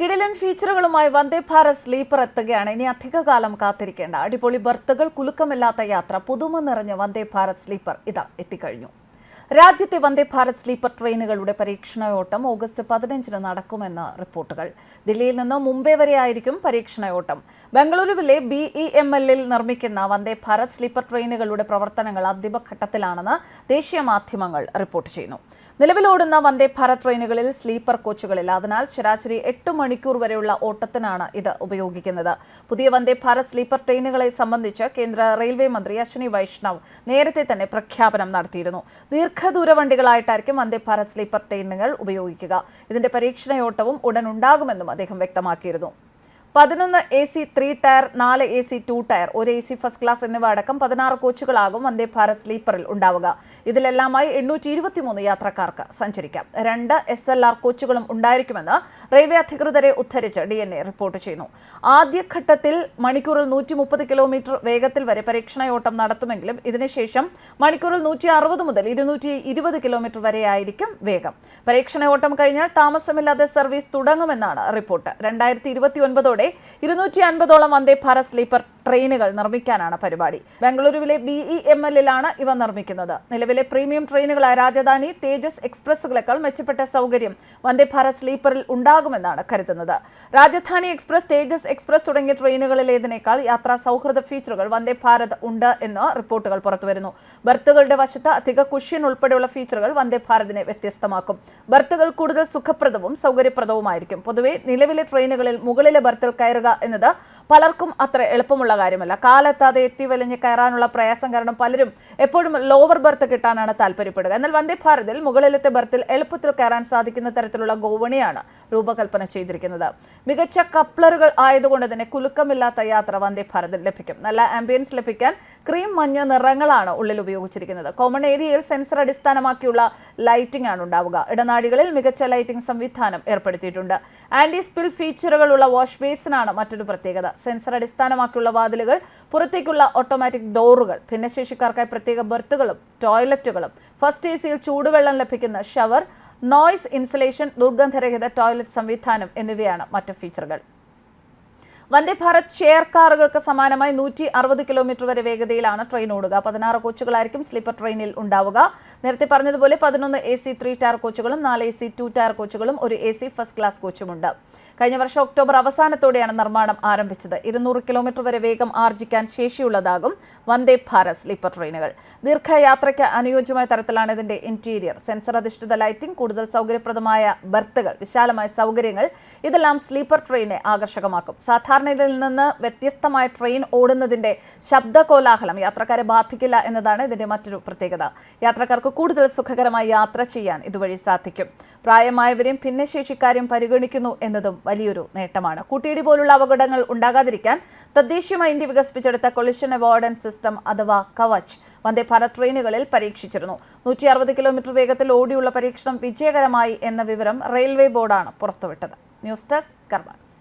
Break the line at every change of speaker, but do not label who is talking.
കിടിലൻ ഫീച്ചറുകളുമായി വന്ദേ ഭാരത് സ്ലീപ്പർ എത്തുകയാണ്. ഇനി അധികകാലം കാത്തിരിക്കേണ്ട. അടിപൊളി ബർത്തുകൾ കുലുക്കമില്ലാത്ത യാത്ര പുതുമ നിറഞ്ഞ വന്ദേ ഭാരത് സ്ലീപ്പർ ഇതാ എത്തിക്കഴിഞ്ഞു. രാജ്യത്തെ വന്ദേ ഭാരത് സ്ലീപ്പർ ട്രെയിനുകളുടെ പരീക്ഷണയോട്ടം ഓഗസ്റ്റ് പതിനഞ്ചിന് നടക്കുമെന്ന് റിപ്പോർട്ടുകൾ. ദില്ലിയിൽ നിന്ന് മുംബൈ വരെ ആയിരിക്കും പരീക്ഷണയോട്ടം. ബംഗളൂരുവിലെ ബി ഇ എം എല്ലിൽ നിർമ്മിക്കുന്ന വന്ദേ ഭാരത് സ്ലീപ്പർ ട്രെയിനുകളുടെ പ്രവർത്തനങ്ങൾ അന്തിമഘട്ടത്തിലാണെന്ന് ദേശീയ മാധ്യമങ്ങൾ റിപ്പോർട്ട് ചെയ്യുന്നു. നിലവിലോടുന്ന വന്ദേ ഭാരത് ട്രെയിനുകളിൽ സ്ലീപ്പർ കോച്ചുകളില്ല അതിനാൽ ശരാശരി എട്ട് മണിക്കൂർ വരെയുള്ള ഓട്ടത്തിനാണ് ഇത് ഉപയോഗിക്കുന്നത്. പുതിയ വന്ദേ ഭാരത് സ്ലീപ്പർ ട്രെയിനുകളെ സംബന്ധിച്ച് കേന്ദ്ര റെയിൽവേ മന്ത്രി അശ്വിനി വൈഷ്ണവ് നേരത്തെ തന്നെ പ്രഖ്യാപനം നടത്തിയിരുന്നു. ദീർഘദൂര വണ്ടികളായിട്ടായിരിക്കും വന്ദേ ഭാരത് സ്ലീപ്പർ ട്രെയിനുകൾ ഉപയോഗിക്കുക. ഇതിന്റെ പരീക്ഷണയോട്ടവും ഉടൻ ഉണ്ടാകുമെന്നും അദ്ദേഹം വ്യക്തമാക്കിയിരുന്നു. പതിനൊന്ന് എ സി ത്രീ ടയർ നാല് എ സി ടു ടയർ ഒരു എ സി ഫസ്റ്റ് ക്ലാസ് എന്നിവ അടക്കം പതിനാറ് കോച്ചുകളാകും വന്ദേ ഭാരത് സ്ലീപ്പറിൽ ഉണ്ടാവുക. ഇതിലെല്ലാമായി എണ്ണൂറ്റി ഇരുപത്തിമൂന്ന് യാത്രക്കാർക്ക് സഞ്ചരിക്കാം. രണ്ട് എസ് എൽ ആർ കോച്ചുകളും ഉണ്ടായിരിക്കുമെന്ന് റെയിൽവേ അധികൃതരെ ഉദ്ധരിച്ച് ഡി എൻ എ റിപ്പോർട്ട് ചെയ്യുന്നു. ആദ്യഘട്ടത്തിൽ മണിക്കൂറിൽ നൂറ്റി മുപ്പത് കിലോമീറ്റർ വേഗത്തിൽ വരെ പരീക്ഷണയോട്ടം നടത്തുമെങ്കിലും ഇതിനുശേഷം മണിക്കൂറിൽ നൂറ്റി അറുപത് മുതൽ ഇരുന്നൂറ്റി ഇരുപത് കിലോമീറ്റർ വരെയായിരിക്കും വേഗം. പരീക്ഷണയോട്ടം കഴിഞ്ഞാൽ താമസമില്ലാതെ സർവീസ് തുടങ്ങുമെന്നാണ് റിപ്പോർട്ട്. രണ്ടായിരത്തി ഇരുപത്തി ഒൻപതോടെ ഇരുന്നൂറ്റി അൻപതോളം വന്ദേ ഭാരത് സ്ലീപ്പർ ട്രെയിനുകൾ നിർമ്മിക്കാനാണ് പരിപാടി. ബംഗളൂരുവിലെ ബിഇ എം എല്ലിലാണ് ഇവ നിർമ്മിക്കുന്നത്. നിലവിലെ പ്രീമിയം ട്രെയിനുകളായ രാജധാനി തേജസ് എക്സ്പ്രസുകളെക്കാൾ മെച്ചപ്പെട്ട സൗകര്യം വന്ദേ ഭാരത് സ്ലീപ്പറിൽ ഉണ്ടാകുമെന്നാണ് കരുതുന്നത്. രാജധാനി എക്സ്പ്രസ് തേജസ് എക്സ്പ്രസ് തുടങ്ങിയ ട്രെയിനുകളിലേതിനേക്കാൾ യാത്രാ സൗഹൃദ ഫീച്ചറുകൾ വന്ദേ ഭാരത് ഉണ്ട് എന്ന് റിപ്പോർട്ടുകൾ പുറത്തുവരുന്നു. ബർത്തുകളുടെ വശത്ത് അധിക കുഷ്യൻ ഉൾപ്പെടെയുള്ള ഫീച്ചറുകൾ വന്ദേ ഭാരതിനെ വ്യത്യസ്തമാക്കും. ബർത്തുകൾ കൂടുതൽ സുഖപ്രദവും സൗകര്യപ്രദവുമായിരിക്കും. പൊതുവെ നിലവിലെ ട്രെയിനുകളിൽ മുകളിലെ കയറുക എന്നത് പലർക്കും അത്ര എളുപ്പമുള്ള കാര്യമല്ല. കാലെത്താതെ എത്തി വലിഞ്ഞ് കയറാനുള്ള പ്രയാസം കാരണം പലരും എപ്പോഴും ലോവർ ബർത്ത് കിട്ടാനാണ് താല്പര്യപ്പെടുക. എന്നാൽ വന്ദേ ഭാരതിൽ മുകളിലത്തെ ബർത്തിൽ എളുപ്പത്തിൽ കയറാൻ സാധിക്കുന്ന തരത്തിലുള്ള ഗോവണിയാണ് രൂപകൽപ്പന ചെയ്തിരിക്കുന്നത്. മികച്ച കപ്ലറുകൾ ആയതുകൊണ്ട് തന്നെ കുലുക്കമില്ലാത്ത യാത്ര വന്ദേ ഭാരതിൽ ലഭിക്കും. നല്ല ആംബിയൻസ് ലഭിക്കാൻ ക്രീം മഞ്ഞ നിറങ്ങളാണ് ഉള്ളിൽ ഉപയോഗിച്ചിരിക്കുന്നത്. കോമൺ ഏരിയയിൽ സെൻസർ അടിസ്ഥാനമാക്കിയുള്ള ലൈറ്റിംഗ് ആണ് ഉണ്ടാവുക. ഇടനാടികളിൽ മികച്ച ലൈറ്റിംഗ് സംവിധാനം ഏർപ്പെടുത്തിയിട്ടുണ്ട്. ആന്റി സ്പിൽ ഫീച്ചറുകളുള്ള വാഷ് ബേസിനാണ് മറ്റൊരു പ്രത്യേകത. സെൻസർ അടിസ്ഥാനമാക്കിയുള്ള വാതിലുകൾ പുറത്തേക്കുള്ള ഓട്ടോമാറ്റിക് ഡോറുകൾ ഭിന്നശേഷിക്കാർക്കായി പ്രത്യേക ബർത്തുകളും ടോയ്ലറ്റുകളും ഫസ്റ്റ് എ സിയിൽ ചൂടുവെള്ളം ലഭിക്കുന്ന ഷവർ നോയ്സ് ഇൻസുലേഷൻ ദുർഗന്ധരഹിത ടോയ്ലറ്റ് സംവിധാനം എന്നിവയാണ് മറ്റു ഫീച്ചറുകൾ വന്ദേ ഭാരത് ചെയർ കാറുകൾക്ക് സമാനമായി നൂറ്റി അറുപത് കിലോമീറ്റർ വരെ വേഗതയിലാണ് ട്രെയിൻ ഓടുക. പതിനാറ് കോച്ചുകളായിരിക്കും സ്ലീപ്പർ ട്രെയിനിൽ ഉണ്ടാവുക. നേരത്തെ പറഞ്ഞതുപോലെ പതിനൊന്ന് എ സി ത്രീ ടയർ കോച്ചുകളും നാല് എ സി ടു ടയർ കോച്ചുകളും ഒരു എ സി ഫസ്റ്റ് ക്ലാസ് കോച്ചുമുണ്ട്. കഴിഞ്ഞ വർഷം ഒക്ടോബർ അവസാനത്തോടെയാണ് നിർമ്മാണം ആരംഭിച്ചത്. ഇരുന്നൂറ് കിലോമീറ്റർ വരെ വേഗം ആർജിക്കാൻ ശേഷിയുള്ളതാകും വന്ദേ ഭാരത് സ്ലീപ്പർ ട്രെയിനുകൾ. ദീർഘയാത്രയ്ക്ക് അനുയോജ്യമായ തരത്തിലാണ് ഇതിന്റെ ഇന്റീരിയർ സെൻസർ അധിഷ്ഠിത ലൈറ്റിംഗ് കൂടുതൽ സൗകര്യപ്രദമായ ബർത്തുകൾ വിശാലമായ സൗകര്യങ്ങൾ ഇതെല്ലാം സ്ലീപ്പർ ട്രെയിനെ ആകർഷകമാക്കും. സാധാരണ സാധാരണയിൽ നിന്ന് വ്യത്യസ്തമായ ട്രെയിൻ ഓടുന്നതിന്റെ ശബ്ദ കോലാഹലം യാത്രക്കാരെ ബാധിക്കില്ല എന്നതാണ് ഇതിന്റെ മറ്റൊരു പ്രത്യേകത. യാത്രക്കാർക്ക് കൂടുതൽ സുഖകരമായി യാത്ര ചെയ്യാൻ ഇതുവഴി സാധിക്കും. പ്രായമായവരെയും ഭിന്നശേഷിക്കാരെയും പരിഗണിക്കുന്നു എന്നതും വലിയൊരു നേട്ടമാണ്. കൂട്ടിയിടി പോലുള്ള അപകടങ്ങൾ ഉണ്ടാകാതിരിക്കാൻ തദ്ദേശീയമായി ഇന്ത്യ വികസിപ്പിച്ചെടുത്ത കൊളിഷൻ അവോർഡൻസ് സിസ്റ്റം അഥവാ കവച്ച് വന്ദേ ഭാരത് ട്രെയിനുകളിൽ പരീക്ഷിച്ചിരുന്നു. നൂറ്റി അറുപത് കിലോമീറ്റർ വേഗത്തിൽ ഓടിയുള്ള പരീക്ഷണം വിജയകരമായി എന്ന വിവരം റെയിൽവേ ബോർഡാണ് പുറത്തുവിട്ടത്. News desk karmas